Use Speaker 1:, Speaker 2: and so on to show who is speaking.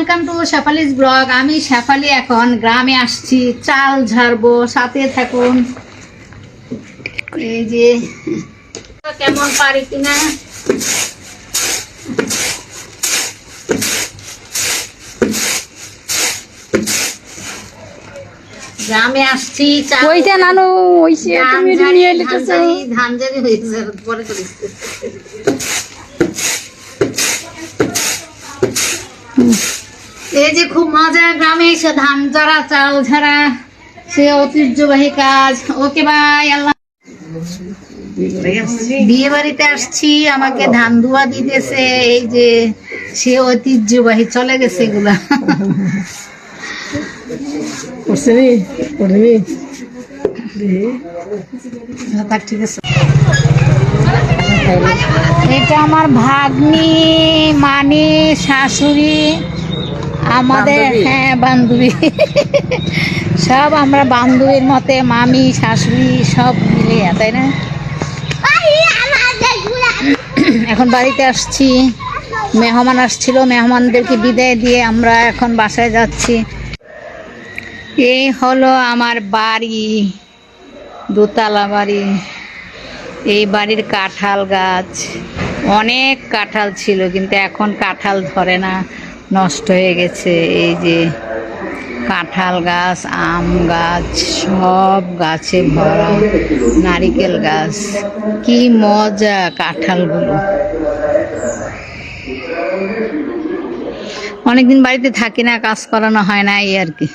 Speaker 1: Welcome to Shefali's blog আমি শেফালি এখন গ্রামে আসছি। চাল ঝাড়বো সাথে থাকুন। এই যে কেমন পারি কিনা? গ্রামে আসছি
Speaker 2: ওইটা নানু তুমি নিয়ে
Speaker 1: ধান হয়েছে পরে করিস। এই যে খুব মজা গ্রামে এসে ধান ঝাড়া চাল ঝাড়া সে ঐতিহ্যবাহী কাজ। ওকে বাই আল্লাহ বিয়ে বাড়িতে আসছি আমাকে ধান ধোয়া দিতেছে এই যে সে ঐতিহ্যবাহী চলে গেছে এগুলা। ঠিক আছে। এটা আমার ভাগ্নি মানি শাশুড়ি। আমাদের হ্যাঁ বান্ধবী। সব আমরা বান্ধবীর মতে মামি শাশুড়ি সব মিলে তাই না? এখন বাড়িতে আসছি। মেহমান আসছিল মেহমানদেরকে বিদায় দিয়ে আমরা এখন বাসায় যাচ্ছি। এই হলো আমার বাড়ি দোতলা বাড়ি। এই বাড়ির কাঁঠাল গাছ। অনেক কাঁঠাল ছিল কিন্তু এখন কাঁঠাল ধরে না। নষ্ট হয়ে গেছে। এই যে কাঁঠাল গাছ, আম গাছ, সব গাছে ভরা নারিকেল গাছ। কি মজা কাঁঠালগুলো। অনেকদিন বাড়িতে থাকি না, কাজ করানো হয় না এই আর কি।